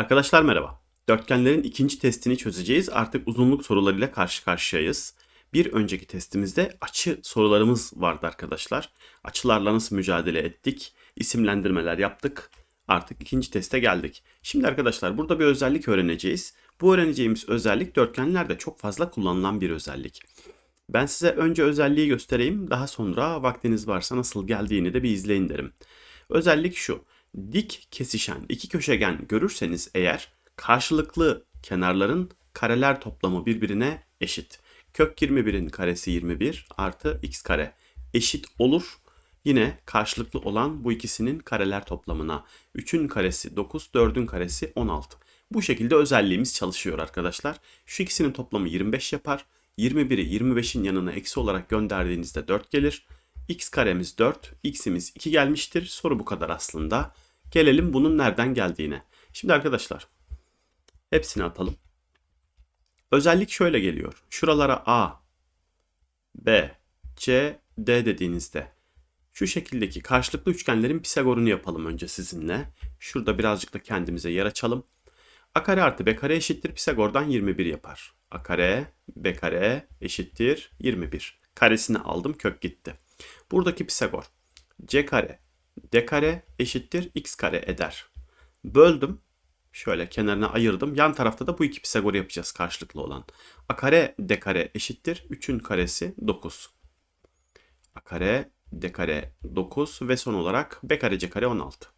Arkadaşlar merhaba. Dörtgenlerin ikinci testini çözeceğiz. Artık uzunluk sorularıyla karşı karşıyayız. Bir önceki testimizde açı sorularımız vardı arkadaşlar. Açılarla nasıl mücadele ettik? İsimlendirmeler yaptık. Artık ikinci teste geldik. Şimdi arkadaşlar burada bir özellik öğreneceğiz. Bu öğreneceğimiz özellik dörtgenlerde çok fazla kullanılan bir özellik. Ben size önce özelliği göstereyim. Daha sonra vaktiniz varsa nasıl geldiğini de bir izleyin derim. Özellik şu. Dik kesişen iki köşegen görürseniz eğer karşılıklı kenarların kareler toplamı birbirine eşit. Kök 21'in karesi 21 artı x kare eşit olur. Yine karşılıklı olan bu ikisinin kareler toplamına 3'ün karesi 9, 4'ün karesi 16. Bu şekilde özelliğimiz çalışıyor arkadaşlar. Şu ikisinin toplamı 25 yapar. 21'i 25'in yanına eksi olarak gönderdiğinizde 4 gelir. x karemiz 4, x'imiz 2 gelmiştir. Soru bu kadar aslında. Gelelim bunun nereden geldiğine. Şimdi arkadaşlar hepsini atalım. Özellik şöyle geliyor. Şuralara A, B, C, D dediğinizde şu şekildeki karşılıklı üçgenlerin Pisagor'unu yapalım önce sizinle. Şurada birazcık da kendimize yer açalım. A kare artı B kare eşittir Pisagor'dan 21 yapar. A kare, B kare eşittir 21. Karesini aldım kök gitti. Buradaki Pisagor. C kare, D kare eşittir X kare eder. Böldüm. Şöyle kenarına ayırdım. Yan tarafta da bu iki Pisagor yapacağız karşılıklı olan. A kare, D kare eşittir 3'ün karesi 9. A kare, D kare 9 ve son olarak B kare, C kare 16.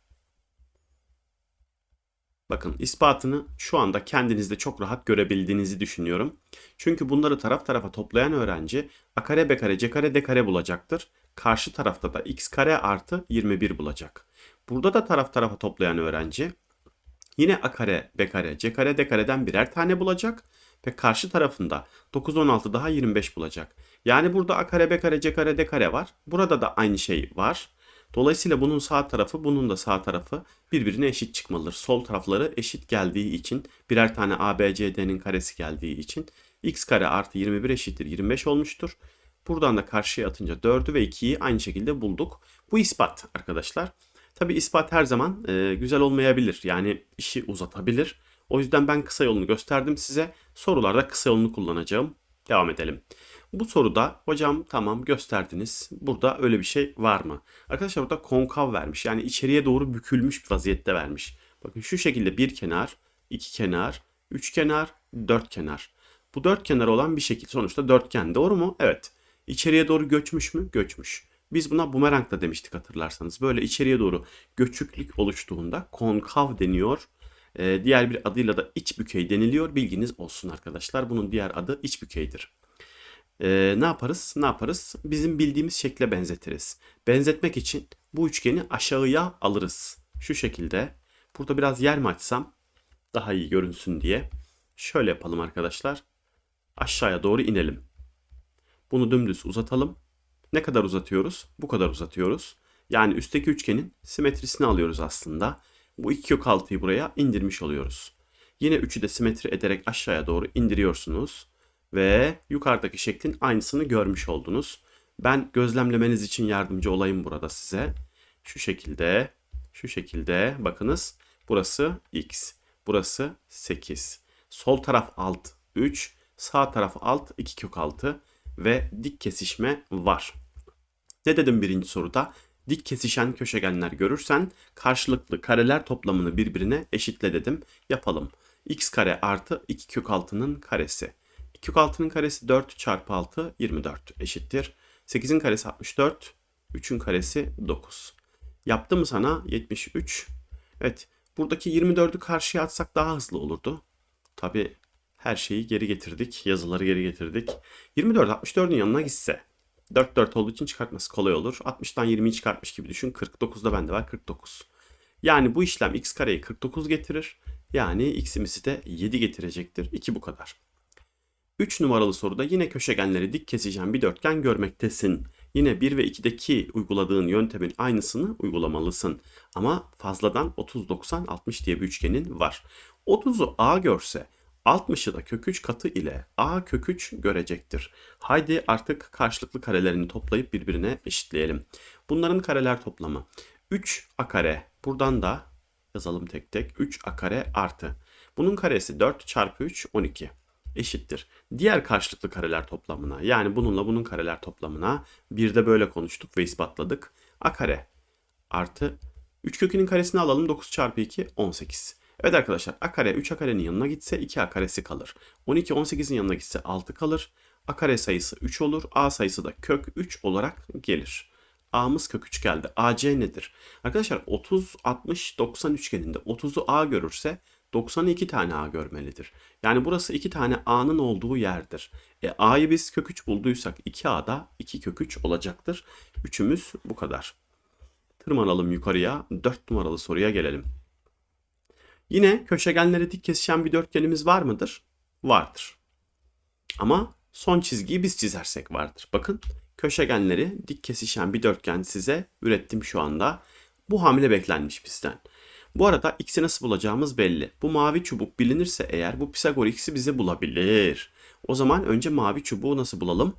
Bakın ispatını şu anda kendinizde çok rahat görebildiğinizi düşünüyorum. Çünkü bunları taraf tarafa toplayan öğrenci a kare, b kare, c kare, d kare bulacaktır. Karşı tarafta da x kare artı 21 bulacak. Burada da taraf tarafa toplayan öğrenci yine a kare, b kare, c kare, d kareden birer tane bulacak ve karşı tarafında 9, 16 daha 25 bulacak. Yani burada a kare, b kare, c kare, d kare var. Burada da aynı şey var. Dolayısıyla bunun sağ tarafı bunun da sağ tarafı birbirine eşit çıkmalıdır. Sol tarafları eşit geldiği için birer tane A, B, C, D'nin karesi geldiği için x kare artı 21 eşittir 25 olmuştur. Buradan da karşıya atınca 4'ü ve 2'yi aynı şekilde bulduk. Bu ispat arkadaşlar. Tabi ispat her zaman e, güzel olmayabilir. Yani işi uzatabilir. O yüzden ben kısa yolunu gösterdim size. Sorularda kısa yolunu kullanacağım. Devam edelim. Bu soruda hocam tamam gösterdiniz. Burada öyle bir şey var mı? Arkadaşlar burada konkav vermiş. Yani içeriye doğru bükülmüş bir vaziyette vermiş. Bakın şu şekilde bir kenar, iki kenar, üç kenar, dört kenar. Bu dört kenar olan bir şekil sonuçta dörtgen doğru mu? Evet. İçeriye doğru göçmüş mü? Göçmüş. Biz buna bumerang da demiştik hatırlarsanız. Böyle içeriye doğru göçüklük oluştuğunda konkav deniyor. Ee, diğer bir adıyla da iç bükey deniliyor. Bilginiz olsun arkadaşlar. Bunun diğer adı iç bükeydir. Ee, ne yaparız? Ne yaparız? Bizim bildiğimiz şekle benzetiriz. Benzetmek için bu üçgeni aşağıya alırız. Şu şekilde. Burada biraz yer mi açsam daha iyi görünsün diye. Şöyle yapalım arkadaşlar. Aşağıya doğru inelim. Bunu dümdüz uzatalım. Ne kadar uzatıyoruz? Bu kadar uzatıyoruz. Yani üstteki üçgenin simetrisini alıyoruz aslında. Bu iki kök altıyı buraya indirmiş oluyoruz. Yine üçü de simetri ederek aşağıya doğru indiriyorsunuz ve yukarıdaki şeklin aynısını görmüş oldunuz. Ben gözlemlemeniz için yardımcı olayım burada size. Şu şekilde, şu şekilde bakınız. Burası x, burası 8. Sol taraf alt 3, sağ taraf alt 2 kök 6 ve dik kesişme var. Ne dedim birinci soruda? Dik kesişen köşegenler görürsen karşılıklı kareler toplamını birbirine eşitle dedim. Yapalım. x kare artı 2 kök 6'nın karesi. Kök 6'nın karesi 4 çarpı 6 24 eşittir. 8'in karesi 64. 3'ün karesi 9. Yaptı mı sana 73? Evet. Buradaki 24'ü karşıya atsak daha hızlı olurdu. Tabi her şeyi geri getirdik. Yazıları geri getirdik. 24 64'ün yanına gitse. 4 4 olduğu için çıkartması kolay olur. 60'tan 20'yi çıkartmış gibi düşün. 49'da bende var 49. Yani bu işlem x kareyi 49 getirir. Yani x'imizi de 7 getirecektir. 2 bu kadar. 3 numaralı soruda yine köşegenleri dik keseceğin bir dörtgen görmektesin. Yine 1 ve 2'deki uyguladığın yöntemin aynısını uygulamalısın. Ama fazladan 30, 90, 60 diye bir üçgenin var. 30'u A görse 60'ı da kök 3 katı ile A kök 3 görecektir. Haydi artık karşılıklı karelerini toplayıp birbirine eşitleyelim. Bunların kareler toplamı 3 A kare buradan da Yazalım tek tek. 3a kare artı. Bunun karesi 4 çarpı 3 12 eşittir. Diğer karşılıklı kareler toplamına yani bununla bunun kareler toplamına bir de böyle konuştuk ve ispatladık. a kare artı 3 kökünün karesini alalım 9 çarpı 2 18. Evet arkadaşlar a kare 3 a karenin yanına gitse 2 a karesi kalır. 12 18'in yanına gitse 6 kalır. a kare sayısı 3 olur. a sayısı da kök 3 olarak gelir. a'mız kök 3 geldi. ac nedir? Arkadaşlar 30 60 90 üçgeninde 30'u a görürse 90'ı 2 tane a görmelidir. Yani burası 2 tane a'nın olduğu yerdir. E, a'yı biz kök 3 bulduysak 2a'da 2 kök 3 olacaktır. Üçümüz bu kadar. Tırmanalım yukarıya. 4 numaralı soruya gelelim. Yine köşegenleri dik kesişen bir dörtgenimiz var mıdır? Vardır. Ama son çizgiyi biz çizersek vardır. Bakın köşegenleri dik kesişen bir dörtgen size ürettim şu anda. Bu hamle beklenmiş bizden. Bu arada x'i nasıl bulacağımız belli. Bu mavi çubuk bilinirse eğer bu Pisagor x'i bize bulabilir. O zaman önce mavi çubuğu nasıl bulalım?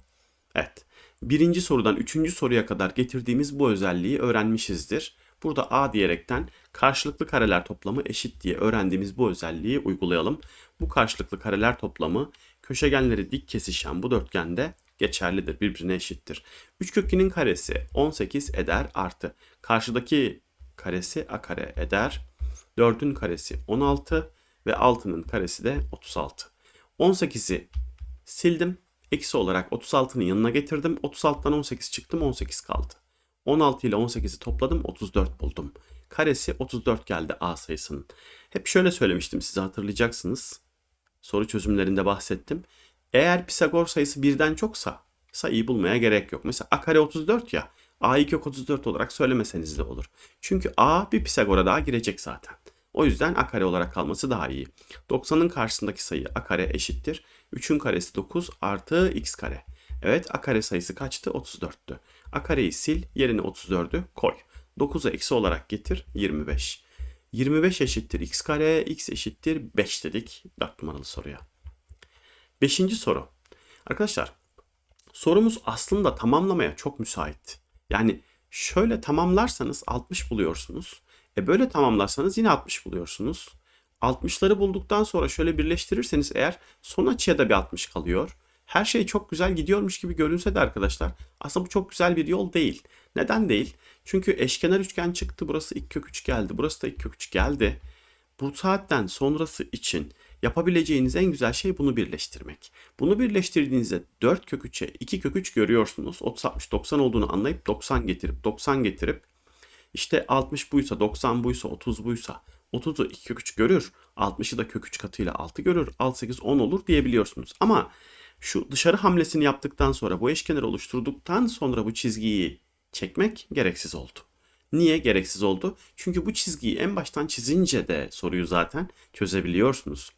Evet. Birinci sorudan üçüncü soruya kadar getirdiğimiz bu özelliği öğrenmişizdir. Burada a diyerekten karşılıklı kareler toplamı eşit diye öğrendiğimiz bu özelliği uygulayalım. Bu karşılıklı kareler toplamı köşegenleri dik kesişen bu dörtgende geçerlidir. Birbirine eşittir. 3 kökünün karesi 18 eder artı. Karşıdaki karesi a kare eder. 4'ün karesi 16 ve 6'nın karesi de 36. 18'i sildim. Eksi olarak 36'nın yanına getirdim. 36'dan 18 çıktım 18 kaldı. 16 ile 18'i topladım 34 buldum. Karesi 34 geldi A sayısının. Hep şöyle söylemiştim size hatırlayacaksınız. Soru çözümlerinde bahsettim. Eğer Pisagor sayısı birden çoksa sayıyı bulmaya gerek yok. Mesela A kare 34 ya. A'yı kök 34 olarak söylemeseniz de olur. Çünkü A bir Pisagor'a daha girecek zaten. O yüzden a kare olarak kalması daha iyi. 90'ın karşısındaki sayı a kare eşittir. 3'ün karesi 9 artı x kare. Evet a kare sayısı kaçtı? 34'tü. a kareyi sil yerine 34'ü koy. 9'u eksi olarak getir 25. 25 eşittir x kare, x eşittir 5 dedik 4 numaralı soruya. Beşinci soru. Arkadaşlar sorumuz aslında tamamlamaya çok müsait. Yani şöyle tamamlarsanız 60 buluyorsunuz. E böyle tamamlarsanız yine 60 buluyorsunuz. 60'ları bulduktan sonra şöyle birleştirirseniz eğer son açıya da bir 60 kalıyor. Her şey çok güzel gidiyormuş gibi görünse de arkadaşlar aslında bu çok güzel bir yol değil. Neden değil? Çünkü eşkenar üçgen çıktı. Burası ilk kök 3 geldi. Burası da ilk kök 3 geldi. Bu saatten sonrası için yapabileceğiniz en güzel şey bunu birleştirmek. Bunu birleştirdiğinizde 4 kök 3'e 2 kök 3 görüyorsunuz. 30 60 90 olduğunu anlayıp 90 getirip 90 getirip işte 60 buysa 90 buysa 30 buysa 30'u 2 kök 3 görür. 60'ı da kök 3 katıyla 6 görür. 6 8 10 olur diyebiliyorsunuz. Ama şu dışarı hamlesini yaptıktan sonra bu eşkenarı oluşturduktan sonra bu çizgiyi çekmek gereksiz oldu. Niye gereksiz oldu? Çünkü bu çizgiyi en baştan çizince de soruyu zaten çözebiliyorsunuz.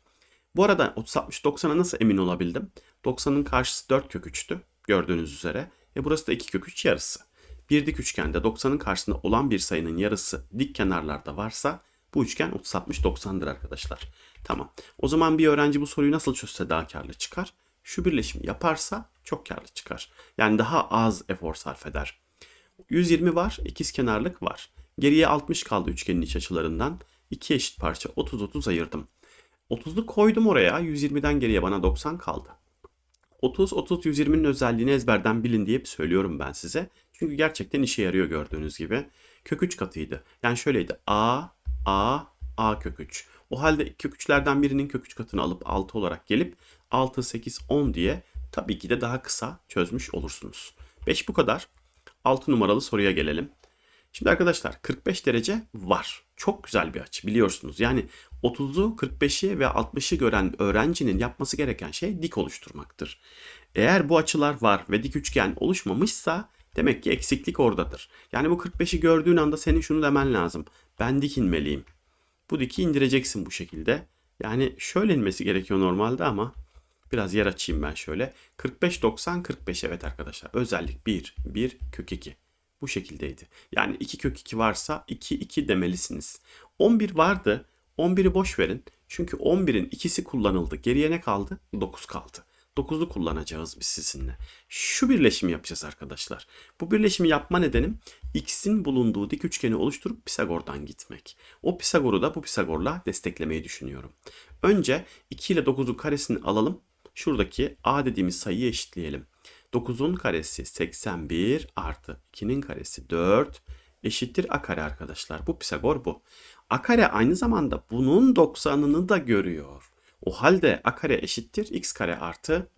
Bu arada 30 60 90'a nasıl emin olabildim? 90'ın karşısı 4 kök 3'tü gördüğünüz üzere. E burası da 2 kök 3 yarısı. Bir dik üçgende 90'ın karşısında olan bir sayının yarısı dik kenarlarda varsa bu üçgen 30 60 90'dır arkadaşlar. Tamam. O zaman bir öğrenci bu soruyu nasıl çözse daha karlı çıkar? Şu birleşimi yaparsa çok karlı çıkar. Yani daha az efor sarf eder. 120 var, ikiz kenarlık var. Geriye 60 kaldı üçgenin iç açılarından. İki eşit parça 30 30 ayırdım. 30'lu koydum oraya. 120'den geriye bana 90 kaldı. 30 30 120'nin özelliğini ezberden bilin diye söylüyorum ben size. Çünkü gerçekten işe yarıyor gördüğünüz gibi. Kök 3 katıydı. Yani şöyleydi. A, A, A kök 3. O halde kök 3'lerden birinin kök 3 katını alıp 6 olarak gelip 6, 8, 10 diye tabii ki de daha kısa çözmüş olursunuz. 5 bu kadar. 6 numaralı soruya gelelim. Şimdi arkadaşlar 45 derece var. Çok güzel bir açı biliyorsunuz. Yani 30'u, 45'i ve 60'ı gören öğrencinin yapması gereken şey dik oluşturmaktır. Eğer bu açılar var ve dik üçgen oluşmamışsa demek ki eksiklik oradadır. Yani bu 45'i gördüğün anda senin şunu demen lazım. Ben dik inmeliyim. Bu diki indireceksin bu şekilde. Yani şöyle inmesi gerekiyor normalde ama biraz yer açayım ben şöyle. 45 90 45 evet arkadaşlar. Özellik 1 1 kök 2 bu şekildeydi. Yani 2 kök 2 varsa 2 2 demelisiniz. 11 vardı. 11'i boş verin. Çünkü 11'in ikisi kullanıldı. Geriye ne kaldı? 9 kaldı. 9'u kullanacağız biz sizinle. Şu birleşimi yapacağız arkadaşlar. Bu birleşimi yapma nedenim x'in bulunduğu dik üçgeni oluşturup Pisagor'dan gitmek. O Pisagor'u da bu Pisagor'la desteklemeyi düşünüyorum. Önce 2 ile 9'un karesini alalım. Şuradaki a dediğimiz sayıyı eşitleyelim. 9'un karesi 81 artı 2'nin karesi 4 eşittir a kare arkadaşlar. Bu Pisagor bu. A kare aynı zamanda bunun 90'ını da görüyor. O halde a kare eşittir x kare artı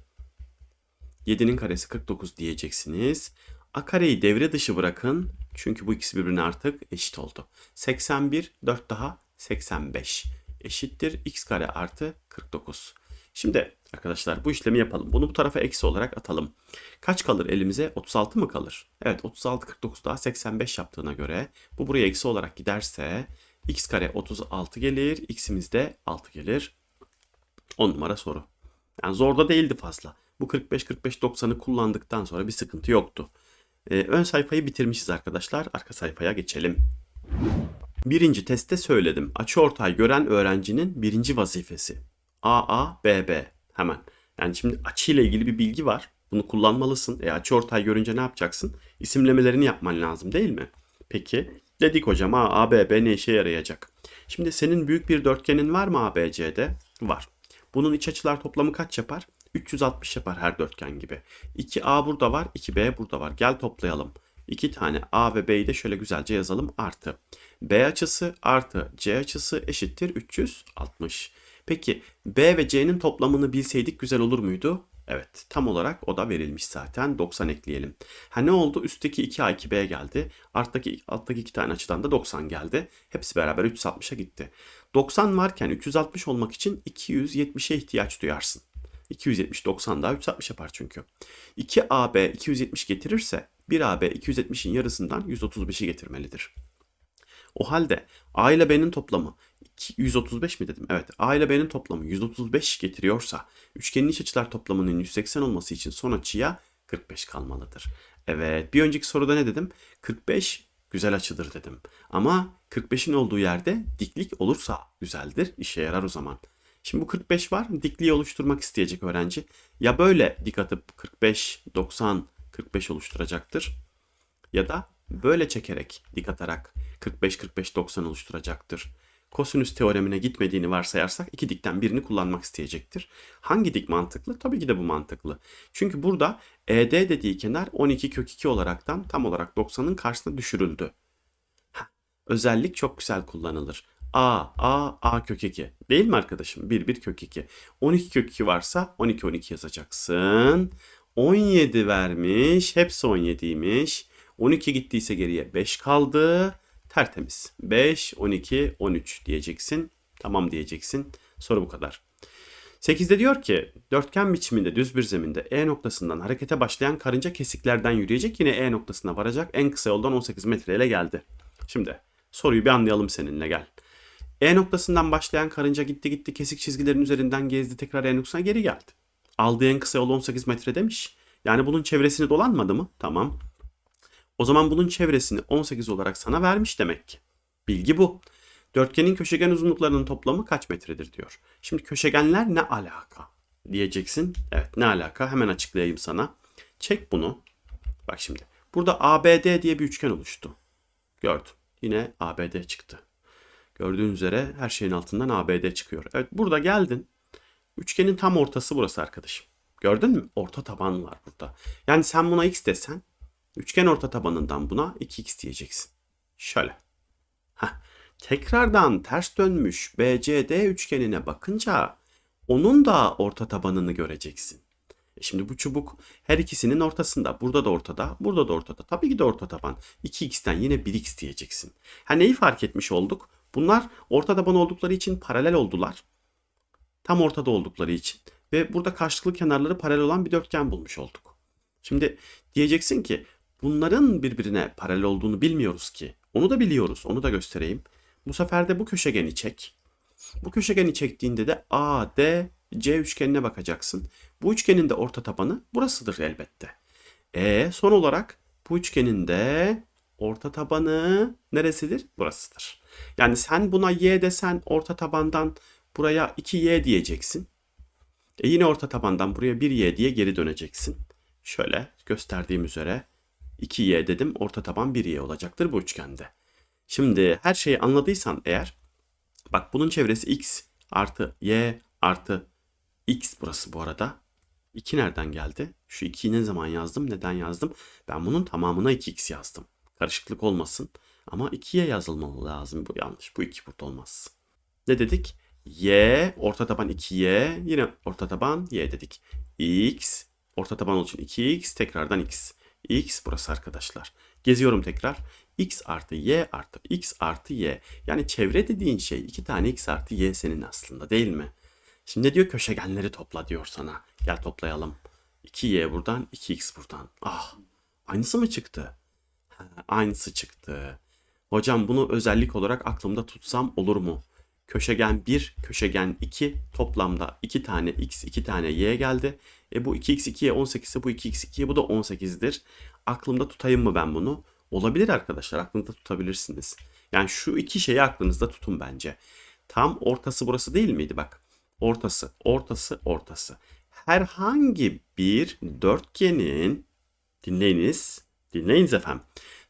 7'nin karesi 49 diyeceksiniz. A kareyi devre dışı bırakın. Çünkü bu ikisi birbirine artık eşit oldu. 81, 4 daha 85 eşittir x kare artı 49. Şimdi arkadaşlar bu işlemi yapalım. Bunu bu tarafa eksi olarak atalım. Kaç kalır elimize? 36 mı kalır? Evet 36, 49 daha 85 yaptığına göre bu buraya eksi olarak giderse x kare 36 gelir. x'imiz de 6 gelir. 10 numara soru. Yani zor da değildi fazla. Bu 45-45-90'ı kullandıktan sonra bir sıkıntı yoktu. Ee, ön sayfayı bitirmişiz arkadaşlar. Arka sayfaya geçelim. Birinci testte söyledim. Açıortay gören öğrencinin birinci vazifesi. AA, BB. Hemen. Yani şimdi açı ile ilgili bir bilgi var. Bunu kullanmalısın. E açıortay görünce ne yapacaksın? İsimlemelerini yapman lazım değil mi? Peki. Dedik hocam AA, BB ne işe yarayacak? Şimdi senin büyük bir dörtgenin var mı ABC'de? Var. Bunun iç açılar toplamı kaç yapar? 360 yapar her dörtgen gibi. 2A burada var, 2B burada var. Gel toplayalım. 2 tane A ve B'yi de şöyle güzelce yazalım. Artı. B açısı artı C açısı eşittir 360. Peki B ve C'nin toplamını bilseydik güzel olur muydu? Evet tam olarak o da verilmiş zaten. 90 ekleyelim. Ha ne oldu? Üstteki 2A 2B geldi. Alttaki, alttaki iki tane açıdan da 90 geldi. Hepsi beraber 360'a gitti. 90 varken 360 olmak için 270'e ihtiyaç duyarsın. 270 90 daha 360 yapar çünkü. 2AB 270 getirirse 1AB 270'in yarısından 135'i getirmelidir. O halde A ile B'nin toplamı 135 mi dedim? Evet. A ile B'nin toplamı 135 getiriyorsa üçgenin iç açılar toplamının 180 olması için son açıya 45 kalmalıdır. Evet. Bir önceki soruda ne dedim? 45 güzel açıdır dedim. Ama 45'in olduğu yerde diklik olursa güzeldir. işe yarar o zaman. Şimdi bu 45 var. Dikliği oluşturmak isteyecek öğrenci. Ya böyle dik atıp 45, 90, 45 oluşturacaktır. Ya da böyle çekerek dik atarak 45, 45, 90 oluşturacaktır. Kosinüs teoremine gitmediğini varsayarsak iki dikten birini kullanmak isteyecektir. Hangi dik mantıklı? Tabii ki de bu mantıklı. Çünkü burada ED dediği kenar 12 kök 2 olaraktan tam olarak 90'ın karşısına düşürüldü. Heh, özellik çok güzel kullanılır. A, A, A kök 2. Değil mi arkadaşım? 1, 1 kök 2. 12 kök 2 varsa 12, 12 yazacaksın. 17 vermiş. Hepsi 17'ymiş. 12 gittiyse geriye 5 kaldı. Tertemiz. 5, 12, 13 diyeceksin. Tamam diyeceksin. Soru bu kadar. 8'de diyor ki dörtgen biçiminde düz bir zeminde E noktasından harekete başlayan karınca kesiklerden yürüyecek. Yine E noktasına varacak. En kısa yoldan 18 metreyle geldi. Şimdi soruyu bir anlayalım seninle gel. E noktasından başlayan karınca gitti gitti kesik çizgilerin üzerinden gezdi tekrar E noktasına geri geldi. Aldığı en kısa yol 18 metre demiş. Yani bunun çevresini dolanmadı mı? Tamam. O zaman bunun çevresini 18 olarak sana vermiş demek ki. Bilgi bu. Dörtgenin köşegen uzunluklarının toplamı kaç metredir diyor. Şimdi köşegenler ne alaka diyeceksin. Evet ne alaka hemen açıklayayım sana. Çek bunu. Bak şimdi. Burada ABD diye bir üçgen oluştu. Gördün. Yine ABD çıktı. Gördüğün üzere her şeyin altından ABD çıkıyor. Evet burada geldin. Üçgenin tam ortası burası arkadaşım. Gördün mü? Orta taban var burada. Yani sen buna x desen üçgen orta tabanından buna 2x diyeceksin. Şöyle. Heh. Tekrardan ters dönmüş BCD üçgenine bakınca onun da orta tabanını göreceksin. E şimdi bu çubuk her ikisinin ortasında. Burada da ortada, burada da ortada. Tabii ki de orta taban. 2x'ten yine 1x diyeceksin. Ha neyi fark etmiş olduk? Bunlar orta taban oldukları için paralel oldular. Tam ortada oldukları için. Ve burada karşılıklı kenarları paralel olan bir dörtgen bulmuş olduk. Şimdi diyeceksin ki bunların birbirine paralel olduğunu bilmiyoruz ki. Onu da biliyoruz. Onu da göstereyim. Bu sefer de bu köşegeni çek. Bu köşegeni çektiğinde de A, D, C üçgenine bakacaksın. Bu üçgenin de orta tabanı burasıdır elbette. E son olarak bu üçgenin de orta tabanı neresidir? Burasıdır. Yani sen buna y desen orta tabandan buraya 2y diyeceksin. E yine orta tabandan buraya 1y diye geri döneceksin. Şöyle gösterdiğim üzere 2y dedim. Orta taban 1y olacaktır bu üçgende. Şimdi her şeyi anladıysan eğer bak bunun çevresi x artı y artı x burası bu arada. 2 nereden geldi? Şu 2'yi ne zaman yazdım? Neden yazdım? Ben bunun tamamına 2x yazdım. Karışıklık olmasın. Ama 2'ye yazılmalı lazım. Bu yanlış. Bu 2 burada olmaz. Ne dedik? Y orta taban 2y yine orta taban y dedik. x orta taban olduğu için 2x tekrardan x. x burası arkadaşlar. Geziyorum tekrar. x artı y artı x artı y. Yani çevre dediğin şey iki tane x artı y senin aslında değil mi? Şimdi diyor köşegenleri topla diyor sana. Gel toplayalım. 2y buradan 2x buradan. Ah aynısı mı çıktı? Ha, aynısı çıktı. Hocam bunu özellik olarak aklımda tutsam olur mu? Köşegen 1, köşegen 2 toplamda 2 tane x, 2 tane y geldi. E bu 2x 2y 18 ise bu 2x 2y bu da 18'dir. Aklımda tutayım mı ben bunu? Olabilir arkadaşlar aklınızda tutabilirsiniz. Yani şu iki şeyi aklınızda tutun bence. Tam ortası burası değil miydi bak. Ortası, ortası, ortası. Herhangi bir dörtgenin dinleyiniz, dinleyiniz efendim.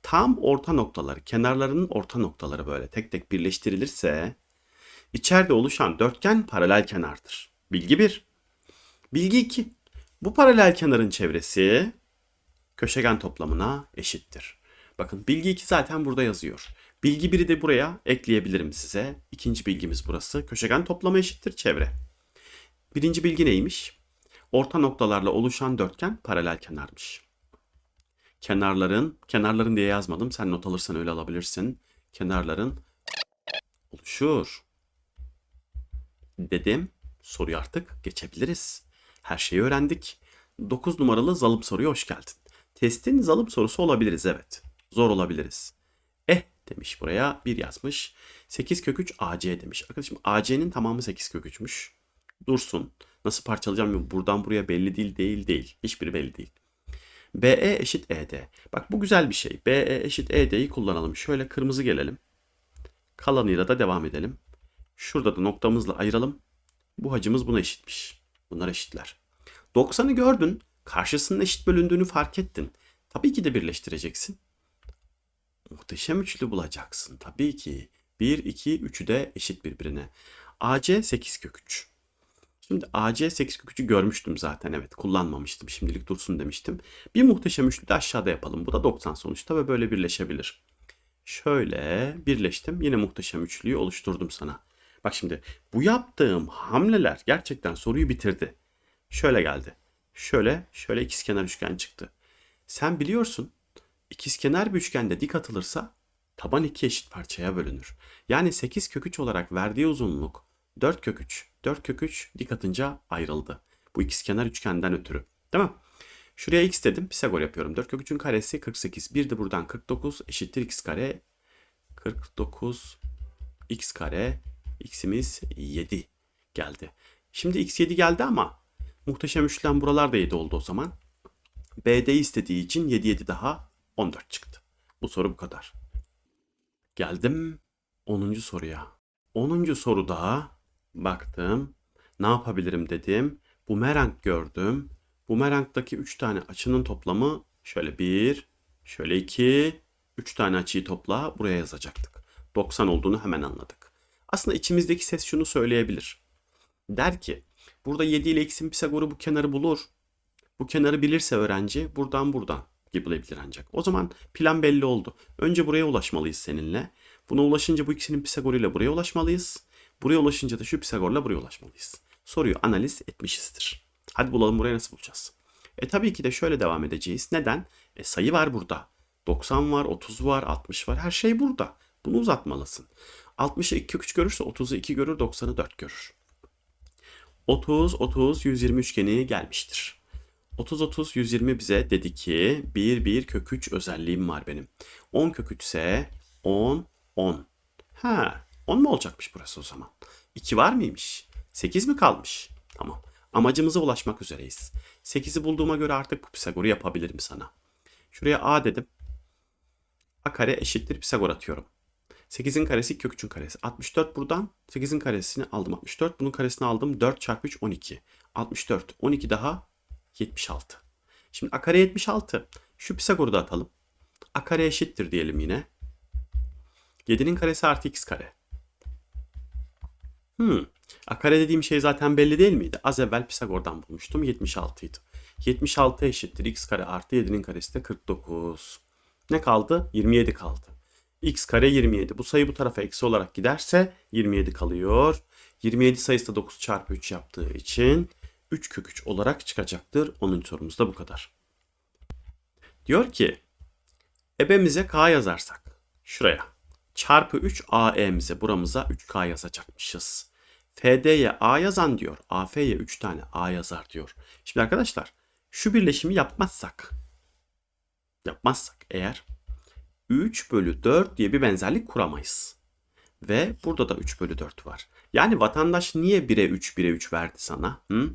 Tam orta noktaları, kenarlarının orta noktaları böyle tek tek birleştirilirse içeride oluşan dörtgen paralel kenardır. Bilgi 1. Bilgi 2. Bu paralel kenarın çevresi köşegen toplamına eşittir. Bakın bilgi 2 zaten burada yazıyor. Bilgi 1'i de buraya ekleyebilirim size. İkinci bilgimiz burası. Köşegen toplamı eşittir çevre. Birinci bilgi neymiş? Orta noktalarla oluşan dörtgen paralel kenarmış. Kenarların, kenarların diye yazmadım. Sen not alırsan öyle alabilirsin. Kenarların oluşur. Dedim. Soruyu artık geçebiliriz. Her şeyi öğrendik. 9 numaralı zalıp soruya hoş geldin. Testin zalıp sorusu olabiliriz evet. Zor olabiliriz. Eh demiş buraya. Bir yazmış. 8 kök 3 AC demiş. Arkadaşım AC'nin tamamı 8 kök 3'müş. Dursun. Nasıl parçalayacağım buradan buraya belli değil değil değil. Hiçbiri belli değil. BE eşit ED. Bak bu güzel bir şey. BE eşit ED'yi kullanalım. Şöyle kırmızı gelelim. Kalanıyla da devam edelim. Şurada da noktamızla ayıralım. Bu hacımız buna eşitmiş. Bunlar eşitler. 90'ı gördün. Karşısının eşit bölündüğünü fark ettin. Tabii ki de birleştireceksin. Muhteşem üçlü bulacaksın. Tabii ki. 1, 2, 3'ü de eşit birbirine. AC 8 kök 3. Şimdi AC 8 kök 3'ü görmüştüm zaten. Evet kullanmamıştım. Şimdilik dursun demiştim. Bir muhteşem üçlü de aşağıda yapalım. Bu da 90 sonuçta ve böyle birleşebilir. Şöyle birleştim. Yine muhteşem üçlüyü oluşturdum sana. Bak şimdi bu yaptığım hamleler gerçekten soruyu bitirdi. Şöyle geldi. Şöyle, şöyle ikizkenar üçgen çıktı. Sen biliyorsun ikizkenar bir üçgende dik atılırsa taban iki eşit parçaya bölünür. Yani 8 kök 3 olarak verdiği uzunluk 4 kök 3. 4 kök 3 dik atınca ayrıldı. Bu ikizkenar üçgenden ötürü. Değil mi? Şuraya x dedim. Pisagor yapıyorum. 4 kök 3'ün karesi 48. Bir de buradan 49 eşittir x kare. 49 x kare. X'imiz 7 geldi. Şimdi x 7 geldi ama muhteşem üçlem buralarda 7 oldu o zaman. BD istediği için 7 7 daha 14 çıktı. Bu soru bu kadar. Geldim 10. soruya. 10. soruda baktım. Ne yapabilirim dedim. Bumerang gördüm. Bumerang'daki 3 tane açının toplamı şöyle 1, şöyle 2, 3 tane açıyı topla buraya yazacaktık. 90 olduğunu hemen anladık. Aslında içimizdeki ses şunu söyleyebilir. Der ki burada 7 ile x'in Pisagor'u bu kenarı bulur. Bu kenarı bilirse öğrenci buradan buradan bulebilir ancak. O zaman plan belli oldu. Önce buraya ulaşmalıyız seninle. Buna ulaşınca bu ikisinin Pisagor'uyla buraya ulaşmalıyız. Buraya ulaşınca da şu Pisagor'la buraya ulaşmalıyız. Soruyu analiz etmişizdir. Hadi bulalım buraya nasıl bulacağız? E tabii ki de şöyle devam edeceğiz. Neden? E sayı var burada. 90 var, 30 var, 60 var. Her şey burada. Bunu uzatmalısın. 60'ı 2 kök 3 görürse 30'u 2 görür, 90'ı 4 görür. 30, 30, 120 üçgeni gelmiştir. 30, 30, 120 bize dedi ki 1, 1 kök 3 özelliğim var benim. 10 kök 3 ise 10, 10. Ha, 10 mu olacakmış burası o zaman? 2 var mıymış? 8 mi kalmış? Tamam. Amacımıza ulaşmak üzereyiz. 8'i bulduğuma göre artık bu Pisagor'u yapabilirim sana. Şuraya A dedim. A kare eşittir Pisagor atıyorum. 8'in karesi kök 3'ün karesi. 64 buradan 8'in karesini aldım 64. Bunun karesini aldım 4 çarpı 3 12. 64. 12 daha 76. Şimdi a kare 76. Şu Pisagor'u da atalım. a kare eşittir diyelim yine. 7'nin karesi artı x kare. Hmm. A kare dediğim şey zaten belli değil miydi? Az evvel Pisagor'dan bulmuştum. 76 idi. 76 eşittir x kare artı 7'nin karesi de 49. Ne kaldı? 27 kaldı. X kare 27. Bu sayı bu tarafa eksi olarak giderse 27 kalıyor. 27 sayısı da 9 çarpı 3 yaptığı için 3 kök 3 olarak çıkacaktır. 10. sorumuz da bu kadar. Diyor ki ebemize k yazarsak şuraya çarpı 3 AE'mize buramıza 3K yazacakmışız. FD'ye A yazan diyor. AF'ye 3 tane A yazar diyor. Şimdi arkadaşlar şu birleşimi yapmazsak yapmazsak eğer 3 bölü 4 diye bir benzerlik kuramayız. Ve burada da 3 bölü 4 var. Yani vatandaş niye 1'e 3 1'e 3 verdi sana? Hı?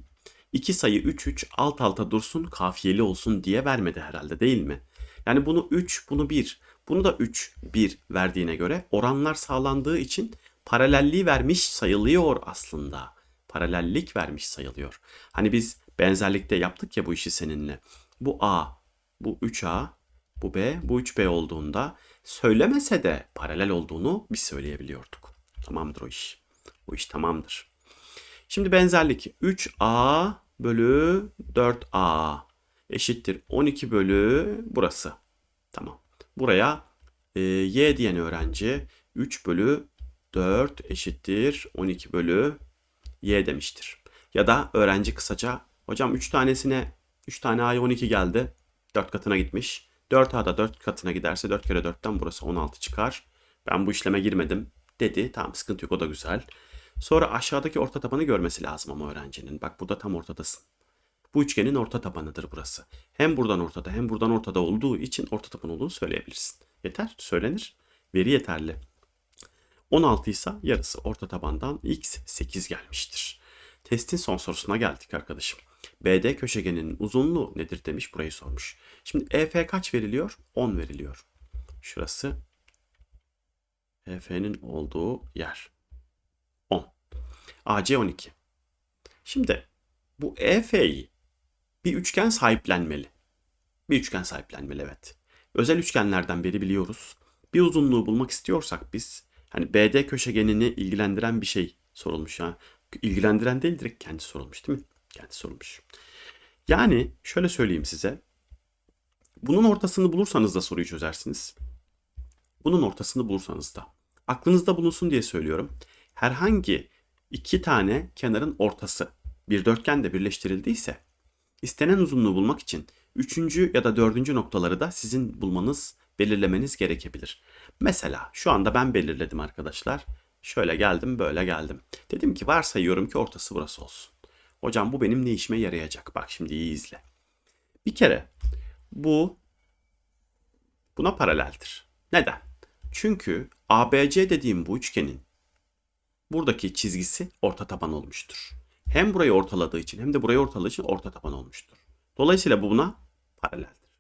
İki sayı 3 3 alt alta dursun kafiyeli olsun diye vermedi herhalde değil mi? Yani bunu 3 bunu 1 bunu da 3 1 verdiğine göre oranlar sağlandığı için paralelliği vermiş sayılıyor aslında. Paralellik vermiş sayılıyor. Hani biz benzerlikte yaptık ya bu işi seninle. Bu A, bu 3A, bu B, bu 3B olduğunda söylemese de paralel olduğunu biz söyleyebiliyorduk. Tamamdır o iş. Bu iş tamamdır. Şimdi benzerlik 3A bölü 4A eşittir 12 bölü burası. Tamam. Buraya e, y diyen öğrenci 3 bölü 4 eşittir 12 bölü y demiştir. Ya da öğrenci kısaca hocam 3 tanesine 3 tane a'ya 12 geldi. 4 katına gitmiş. 4a da 4 katına giderse 4 kere 4'ten burası 16 çıkar. Ben bu işleme girmedim dedi. Tamam sıkıntı yok o da güzel. Sonra aşağıdaki orta tabanı görmesi lazım ama öğrencinin. Bak burada tam ortadasın. Bu üçgenin orta tabanıdır burası. Hem buradan ortada hem buradan ortada olduğu için orta taban olduğunu söyleyebilirsin. Yeter, söylenir. Veri yeterli. 16 ise yarısı orta tabandan x 8 gelmiştir. Testin son sorusuna geldik arkadaşım. BD köşegeninin uzunluğu nedir demiş burayı sormuş. Şimdi EF kaç veriliyor? 10 veriliyor. Şurası EF'nin olduğu yer. 10. AC 12. Şimdi bu EF'yi bir üçgen sahiplenmeli. Bir üçgen sahiplenmeli evet. Özel üçgenlerden beri biliyoruz. Bir uzunluğu bulmak istiyorsak biz hani BD köşegenini ilgilendiren bir şey sorulmuş ya. İlgilendiren değil direkt kendi sorulmuş değil mi? Kendi sorulmuş. Yani şöyle söyleyeyim size. Bunun ortasını bulursanız da soruyu çözersiniz. Bunun ortasını bulursanız da. Aklınızda bulunsun diye söylüyorum. Herhangi iki tane kenarın ortası bir dörtgende birleştirildiyse istenen uzunluğu bulmak için üçüncü ya da dördüncü noktaları da sizin bulmanız, belirlemeniz gerekebilir. Mesela şu anda ben belirledim arkadaşlar. Şöyle geldim, böyle geldim. Dedim ki varsayıyorum ki ortası burası olsun. Hocam bu benim ne işime yarayacak? Bak şimdi iyi izle. Bir kere bu buna paraleldir. Neden? Çünkü ABC dediğim bu üçgenin buradaki çizgisi orta taban olmuştur. Hem burayı ortaladığı için hem de burayı ortaladığı için orta taban olmuştur. Dolayısıyla bu buna paraleldir.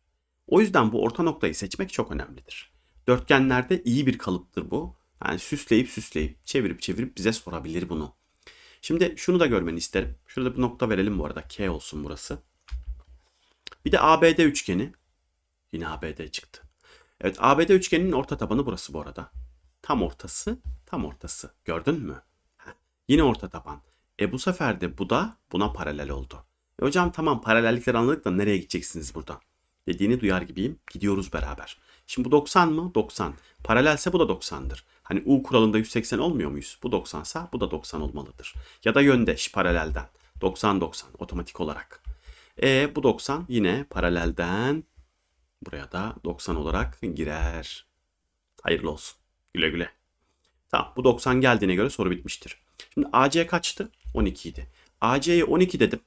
O yüzden bu orta noktayı seçmek çok önemlidir. Dörtgenlerde iyi bir kalıptır bu. Yani süsleyip süsleyip çevirip çevirip bize sorabilir bunu. Şimdi şunu da görmeni isterim. Şurada bir nokta verelim bu arada. K olsun burası. Bir de ABD üçgeni. Yine ABD çıktı. Evet ABD üçgeninin orta tabanı burası bu arada. Tam ortası, tam ortası. Gördün mü? Heh, yine orta taban. E bu sefer de bu da buna paralel oldu. E hocam tamam paralellikleri anladık da nereye gideceksiniz buradan? Dediğini duyar gibiyim. Gidiyoruz beraber. Şimdi bu 90 mı? 90. Paralelse bu da 90'dır. Hani U kuralında 180 olmuyor muyuz? Bu 90 sa bu da 90 olmalıdır. Ya da yöndeş paralelden. 90-90 otomatik olarak. E bu 90 yine paralelden buraya da 90 olarak girer. Hayırlı olsun. Güle güle. Tamam bu 90 geldiğine göre soru bitmiştir. Şimdi AC kaçtı? 12 idi. AC'ye 12 dedim.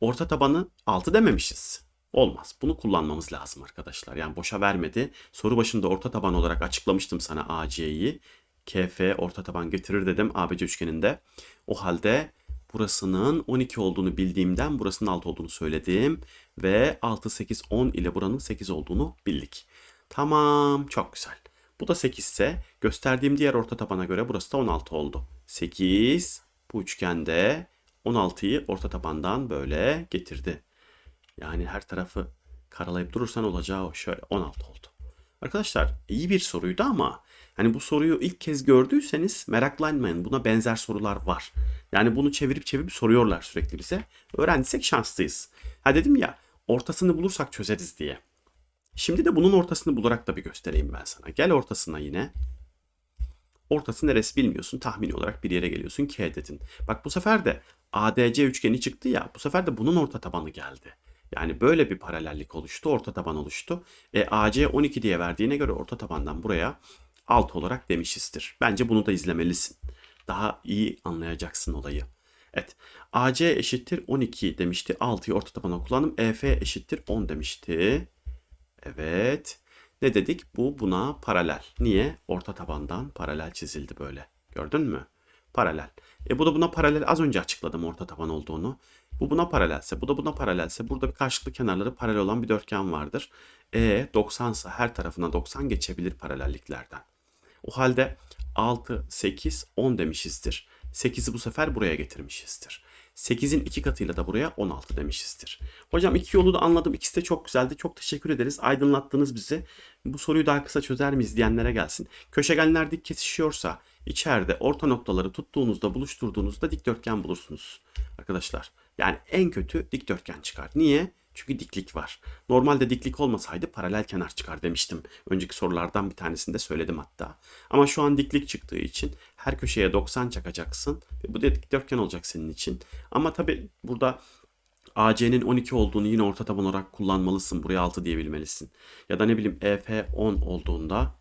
Orta tabanı 6 dememişiz. Olmaz. Bunu kullanmamız lazım arkadaşlar. Yani boşa vermedi. Soru başında orta taban olarak açıklamıştım sana AC'yi. KF orta taban getirir dedim ABC üçgeninde. O halde burasının 12 olduğunu bildiğimden burasının 6 olduğunu söyledim. Ve 6, 8, 10 ile buranın 8 olduğunu bildik. Tamam çok güzel. Bu da 8 ise gösterdiğim diğer orta tabana göre burası da 16 oldu. 8 bu üçgende 16'yı orta tabandan böyle getirdi. Yani her tarafı karalayıp durursan olacağı şöyle 16 oldu. Arkadaşlar iyi bir soruydu ama hani bu soruyu ilk kez gördüyseniz meraklanmayın. Buna benzer sorular var. Yani bunu çevirip çevirip soruyorlar sürekli bize. Öğrendiysek şanslıyız. Ha dedim ya ortasını bulursak çözeriz diye. Şimdi de bunun ortasını bularak da bir göstereyim ben sana. Gel ortasına yine. Ortası neresi bilmiyorsun. Tahmini olarak bir yere geliyorsun. K dedin. Bak bu sefer de ADC üçgeni çıktı ya. Bu sefer de bunun orta tabanı geldi. Yani böyle bir paralellik oluştu. Orta taban oluştu. E, AC 12 diye verdiğine göre orta tabandan buraya 6 olarak demişizdir. Bence bunu da izlemelisin. Daha iyi anlayacaksın olayı. Evet. AC eşittir 12 demişti. 6'yı orta tabana kullandım. EF eşittir 10 demişti. Evet. Ne dedik? Bu buna paralel. Niye? Orta tabandan paralel çizildi böyle. Gördün mü? Paralel. E bu da buna paralel. Az önce açıkladım orta taban olduğunu. Bu buna paralelse, bu da buna paralelse burada bir karşılıklı kenarları paralel olan bir dörtgen vardır. E 90 ise her tarafına 90 geçebilir paralelliklerden. O halde 6, 8, 10 demişizdir. 8'i bu sefer buraya getirmişizdir. 8'in iki katıyla da buraya 16 demişizdir. Hocam iki yolu da anladım. İkisi de çok güzeldi. Çok teşekkür ederiz. Aydınlattınız bizi. Bu soruyu daha kısa çözer miyiz diyenlere gelsin. Köşegenler dik kesişiyorsa içeride orta noktaları tuttuğunuzda buluşturduğunuzda dikdörtgen bulursunuz arkadaşlar. Yani en kötü dikdörtgen çıkar. Niye? Çünkü diklik var. Normalde diklik olmasaydı paralel kenar çıkar demiştim. Önceki sorulardan bir tanesinde söyledim hatta. Ama şu an diklik çıktığı için her köşeye 90 çakacaksın. Ve bu da dikdörtgen olacak senin için. Ama tabi burada AC'nin 12 olduğunu yine orta taban olarak kullanmalısın. Buraya 6 diyebilmelisin. Ya da ne bileyim EF 10 olduğunda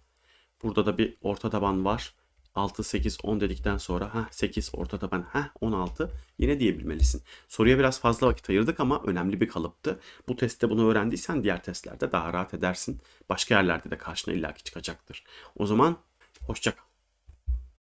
burada da bir orta taban var. 6, 8, 10 dedikten sonra ha 8 orta taban ha 16 yine diyebilmelisin. Soruya biraz fazla vakit ayırdık ama önemli bir kalıptı. Bu testte bunu öğrendiysen diğer testlerde daha rahat edersin. Başka yerlerde de karşına illaki çıkacaktır. O zaman hoşça kal.